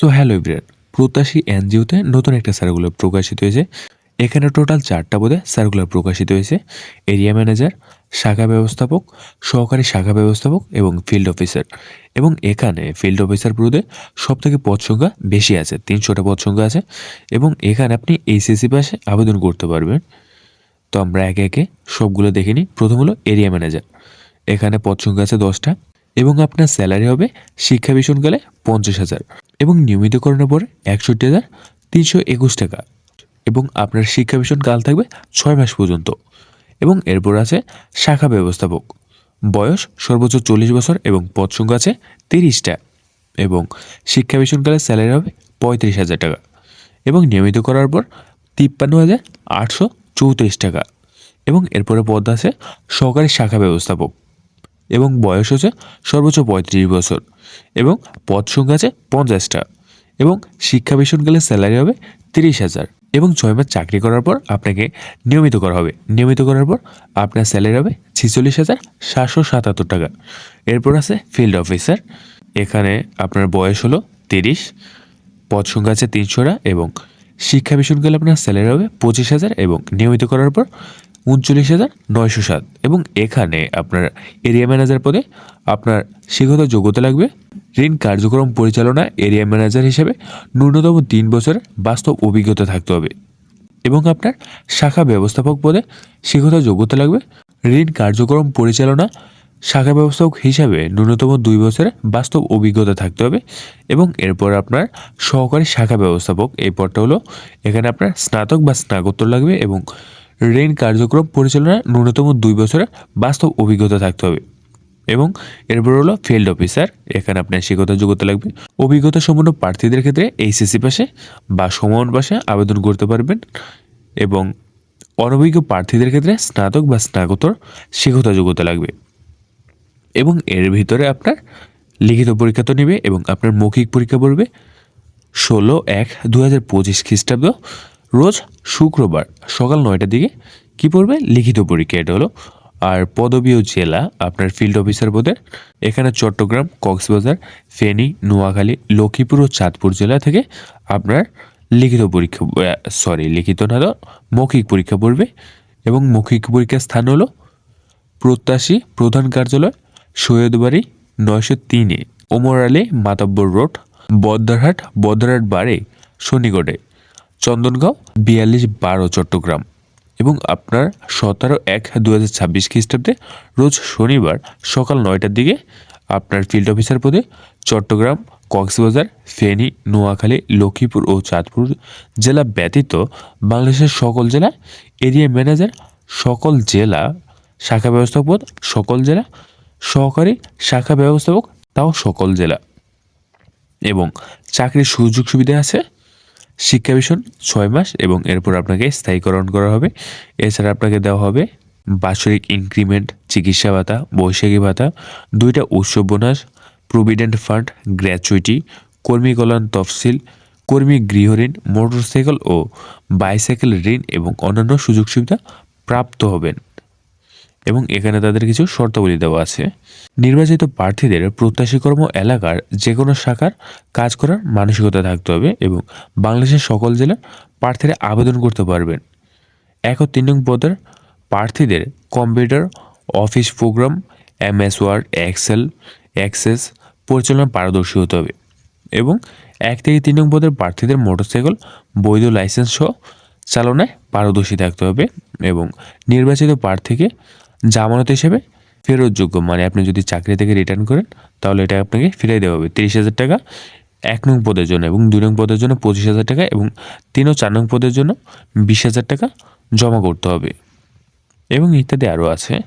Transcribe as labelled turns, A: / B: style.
A: So hello ইব্রিয়ান প্রত্যাশী এনজিওতে নতুন একটা সার্কুলার প্রকাশিত হয়েছে। এখানে টোটাল চারটা বোধে সার্কুলার প্রকাশিত হয়েছে। এরিয়া ম্যানেজার, শাখা ব্যবস্থাপক, সহকারী শাখা ব্যবস্থাপক এবং ফিল্ড অফিসার। এবং এখানে ফিল্ড অফিসার পদে সব থেকে পদ সংখ্যা বেশি আছে, তিনশোটা পদ সংখ্যা আছে। এবং এখানে আপনি এইচএসসি পাশে আবেদন করতে পারবেন। তো আমরা একে একে সবগুলো দেখে নিই। প্রথম হলো এরিয়া ম্যানেজার। এখানে পদ সংখ্যা আছে দশটা এবং আপনার স্যালারি হবে শিক্ষা ভীষণকালে পঞ্চাশ হাজার। এবং নিয়মিতকরণের পরে একষট্টি হাজার তিনশো একুশ টাকা এবং আপনার শিক্ষা ভীষণ কাল থাকবে ছয় মাস পর্যন্ত। এবং এরপর আছে শাখা ব্যবস্থাপক। বয়স সর্বোচ্চ চল্লিশ বছর এবং পদ সংখ্যা আছে তিরিশটা এবং শিক্ষা ভীষণকালের স্যালারি হবে পঁয়ত্রিশ হাজার টাকা এবং নিয়মিত করার পর তিপ্পান্ন হাজার আটশো চৌত্রিশ টাকা এবং এরপরে পদ আছে সহকারী শাখা ব্যবস্থাপক। এবং বয়স হচ্ছে সর্বোচ্চ পঁয়ত্রিশ বছর এবং পদ সংখ্যা আছে পঞ্চাশটা এবং শিক্ষা বেসনকালের স্যালারি হবে তিরিশ হাজার এবং ছয় মাস চাকরি করার পর আপনাকে নিয়মিত করা হবে। নিয়মিত করার পর আপনার স্যালারি হবে ছেচল্লিশ হাজার সাতশো সাতাত্তর টাকা। এরপর আছে ফিল্ড অফিসার। এখানে আপনার বয়স হলো তিরিশ, পদ সংখ্যা আছে তিনশোটা এবং শিক্ষা বেসনকালে আপনার স্যালারি হবে পঁচিশ হাজার এবং নিয়মিত করার পর উনচল্লিশ হাজার নয়শো সাত। এবং এখানে আপনার এরিয়া ম্যানেজার পদে আপনার শিক্ষত যোগ্যতা লাগবে। ঋণ কার্যক্রম পরিচালনা এরিয়া ম্যানেজার হিসেবে ন্যূনতম তিন বছরের বাস্তব অভিজ্ঞতা থাকতে হবে। এবং আপনার শাখা ব্যবস্থাপক পদে শিক্ষত যোগ্যতা লাগবে। ঋণ কার্যক্রম পরিচালনা শাখা ব্যবস্থাপক হিসাবে ন্যূনতম দুই বছরের বাস্তব অভিজ্ঞতা থাকতে হবে। এবং এরপর আপনার সহকারী শাখা ব্যবস্থাপক, এই পদটা হলো এখানে আপনার স্নাতক বা স্নাতকোত্তর লাগবে এবং ঋণ কার্যক্রম পরিচালনা ন্যূনতম দুই বছরের বাস্তব অভিজ্ঞতা থাকতে হবে। এবং এরপর হলো ফিল্ড অফিসার। এখানে আপনার শিক্ষত যোগ্যতা লাগবে। অভিজ্ঞতা সম্পন্ন প্রার্থীদের ক্ষেত্রে এইচএসসি পাশে বা সমান পাশে আবেদন করতে পারবেন এবং অনভিজ্ঞ প্রার্থীদের ক্ষেত্রে স্নাতক বা স্নাতকোত্তর শিক্ষত যোগ্যতা লাগবে। এবং এর ভিতরে আপনার লিখিত পরীক্ষা তো নেবে এবং আপনার মৌখিক পরীক্ষা পড়বে। ষোলো এক দু হাজার পঁচিশ খ্রিস্টাব্দ রোজ শুক্রবার সকাল নয়টার দিকে কি পড়বে? লিখিত পরীক্ষা, এটা হলো। আর পদবী ও জেলা আপনার ফিল্ড অফিসার পদের, এখানে চট্টগ্রাম, কক্সবাজার, ফেনী, নোয়াখালী, লক্ষ্মীপুর ও চাঁদপুর জেলা থেকে আপনার লিখিত পরীক্ষা সরি লিখিত না মৌখিক পরীক্ষা পড়বে। এবং মৌখিক পরীক্ষার স্থান হলো প্রত্যাশী প্রধান কার্যালয়, সৈয়দবাড়ি, নয়শো তিনে, ওমর আলী, মাতাব্বর রোড বদ্রারহাট বদ্রারহাট বাড়ে শনিগড়ে। চন্দনগাঁও, বিয়াল্লিশ বারো চট্টগ্রাম এবং আপনার সতেরো এক দু হাজার ছাব্বিশ খ্রিস্টাব্দে রোজ শনিবার সকাল নয়টার দিকে আপনার ফিল্ড অফিসার পদে চট্টগ্রাম, কক্সবাজার, ফেনী, নোয়াখালী, লক্ষ্মীপুর ও চাঁদপুর জেলা ব্যতীত বাংলাদেশের সকল জেলা এরিয়া ম্যানেজার, সকল জেলা শাখা ব্যবস্থাপক পদ সকল জেলা সহকারী শাখা ব্যবস্থাপক, তাও সকল জেলা এবং চাকরির সুযোগ সুবিধা আছে। শিক্ষা ভীষণ ছয় মাস এবং এরপর আপনাকে স্থায়ীকরণ করা হবে। এছাড়া আপনাকে দেওয়া হবে বাৎসরিক ইনক্রিমেন্ট, চিকিৎসা ভাতা, বৈশাখী ভাতা, দুইটা উৎসব বোনাস, প্রভিডেন্ট ফান্ড, গ্র্যাচুইটি, কর্মী কল্যাণ তফসিল, কর্মী গৃহঋণ মোটরসাইকেল ও বাইসাইকেল ঋণ এবং অন্যান্য সুযোগ সুবিধা প্রাপ্ত হবেন। এবং এখানে তাদের কিছু শর্তাবলী দেওয়া আছে। নির্বাচিত প্রার্থীদের প্রত্যাশী কর্ম এলাকার যে কোনো শাখার কাজ করার মানসিকতা থাকতে হবে এবং বাংলাদেশের সকল জেলার প্রার্থীরা আবেদন করতে পারবেন। এক ও তিন নং পদের প্রার্থীদের computer, office program, MS Word, Excel, Access পরিচালনা পারদর্শী হতে হবে এবং এক থেকে তিন নং পদের প্রার্থীদের মোটরসাইকেল, বৈধ লাইসেন্স সহ চালনায় পারদর্শী থাকতে হবে এবং নির্বাচিত প্রার্থীকে জামানত হিসেবে ফেরতযোগ্য। মানে আপনি যদি চাকরি থেকে রিটার্ন করেন, তাহলে এটা আপনাকে ফিরিয়ে দেওয়া হবে। তিরিশ হাজার টাকা এক নং পদের জন্য এবং দুই নং পদের জন্য পঁচিশ হাজার টাকা এবং তিন ও চার নং পদের জন্য বিশ হাজার টাকা জমা করতে হবে। এবং ইত্যাদি আরও আছে।